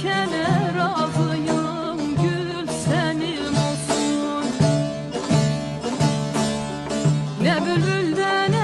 dikene razıyım gül senin olsun. Ne bülbülden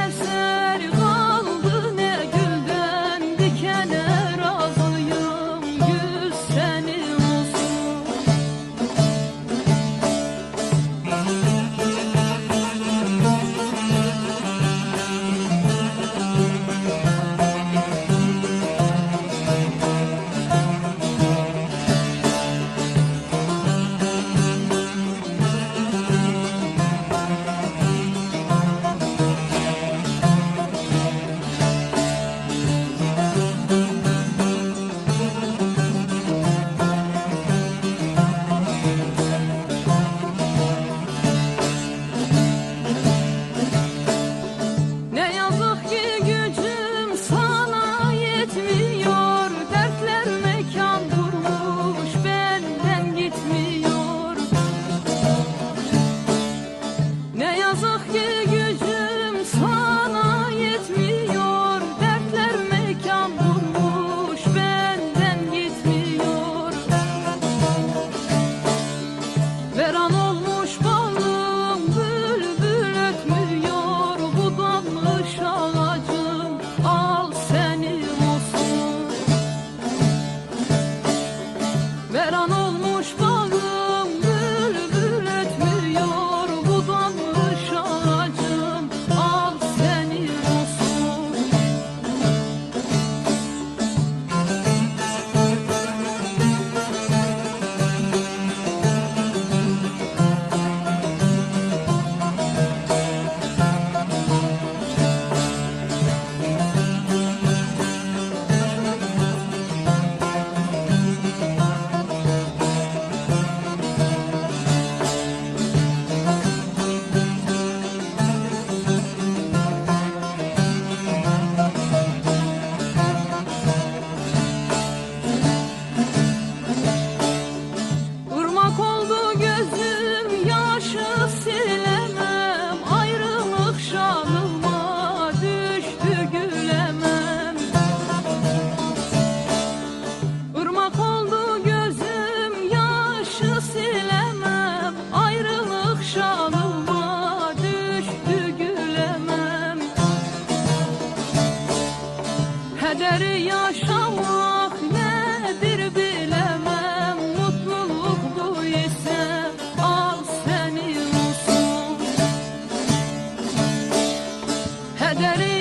Daddy.